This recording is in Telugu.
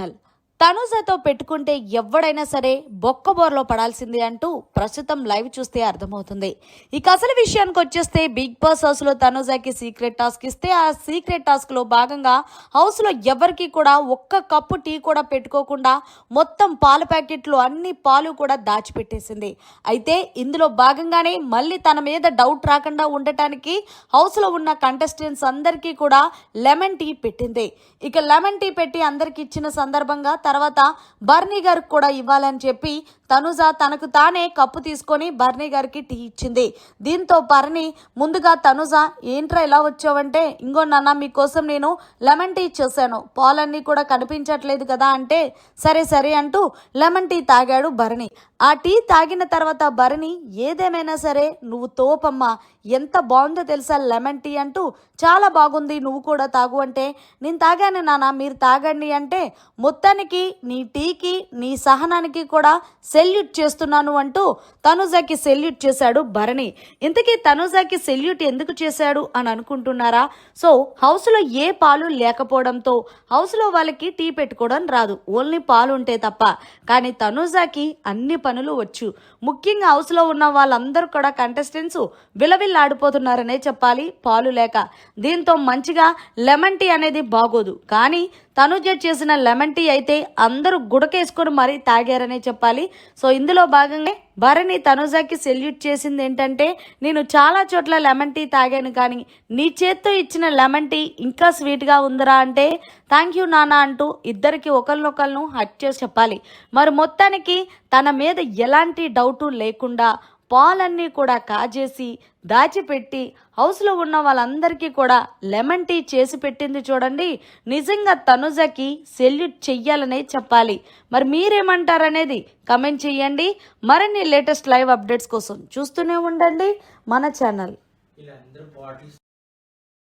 هلا తనుజతో పెట్టుకుంటే ఎవడైనా సరే బొక్క బోర్లో పడాల్సిందే అంటూ ప్రస్తుతం లైవ్ చూస్తే అర్థమవుతుంది. ఇక అసలు విషయానికి వచ్చేస్తే బిగ్ బాస్ హౌస్లో తనుజాకి సీక్రెట్ టాస్క్ ఇస్తే ఆ సీక్రెట్ టాస్క్లో భాగంగా హౌస్లో ఎవరికి కూడా ఒక్క కప్పు టీ కూడా పెట్టుకోకుండా మొత్తం పాల ప్యాకెట్లు అన్ని పాలు కూడా దాచిపెట్టేసింది. అయితే ఇందులో భాగంగానే మళ్ళీ తన మీద డౌట్ రాకుండా ఉండటానికి హౌస్లో ఉన్న కంటెస్టెంట్స్ అందరికీ కూడా లెమన్ టీ పెట్టింది. ఇక లెమన్ టీ పెట్టి అందరికి ఇచ్చిన సందర్భంగా తర్వాత బర్నీ గారికి కూడా ఇవ్వాలని చెప్పి తనుజ తనకు తానే కప్పు తీసుకొని బర్నీ గారికి టీ ఇచ్చింది. దీంతో బర్నీ ముందుగా తనుజ ఏంట్రా ఇలా వచ్చావంటే? ఇంకో నాన్న మీకోసం నేను లెమన్ టీ చేశాను. పాలన్నీ కూడా కనిపించట్లేదు కదా అంటే సరే సరే అంటూ లెమన్ టీ తాగాడు భరణి ఆ టీ తాగిన తర్వాత భరణి ఏదేమైనా సరే నువ్వు తోపమ్మా. ఎంత బాగుందో తెలుసా లెమన్ టీ అంటూ. చాలా బాగుంది నువ్వు కూడా తాగు అంటే. నేను తాగాను నాన్న మీరు తాగండి అంటే మొత్తానికి నీ టీకి నీ సహనానికి కూడా సెల్యూట్ చేస్తున్నాను అంటూ తనుజాకి సెల్యూట్ చేశాడు భరణి. ఇంతకీ తనుజాకి సెల్యూట్ ఎందుకు చేశాడు అని అనుకుంటున్నారా? సో హౌస్లో ఏ పాలు లేకపోవడంతో హౌస్లో వాళ్ళకి టీ పెట్టుకోవడం రాదు. ఓన్లీ పాలు ఉంటే తప్ప. కానీ తనుజాకి అన్ని పనులు వచ్చు. ముఖ్యంగా హౌస్లో ఉన్న వాళ్ళందరూ కూడా కంటెస్టెంట్స్ విలవిల్లాడిపోతున్నారనే చెప్పాలి. పాలు లేక. దీంతో మంచిగా లెమన్ టీ అనేది బాగోదు. కానీ తనుజ చేసిన లెమన్ టీ అయితే అందరూ గుడకేసుకొని మరీ తాగారనే చెప్పాలి. సో ఇందులో భాగంగా భరణి తనుజాకి సెల్యూట్ చేసింది ఏంటంటే నేను చాలా చోట్ల లెమన్ టీ తాగాను కానీ నీ చేత్తో ఇచ్చిన లెమన్ టీ ఇంకా స్వీట్గా ఉందిరా అంటే థ్యాంక్ యూ నాన్న అంటూ ఇద్దరికి ఒకరినొకరిను హట్ చేసి చెప్పాలి. మరి మొత్తానికి తన మీద ఎలాంటి డౌటు లేకుండా పాలన్నీ కూడా కాజేసి దాచిపెట్టి హౌస్లో ఉన్న వాళ్ళందరికీ కూడా లెమన్ టీ చేసి పెట్టింది చూడండి. నిజంగా తనుజకి సెల్యూట్ చెయ్యాలనే చెప్పాలి. మరి మీరేమంటారనేది కమెంట్ చేయండి. మరిన్ని లేటెస్ట్ లైవ్ అప్డేట్స్ కోసం చూస్తూనే ఉండండి మన ఛానల్.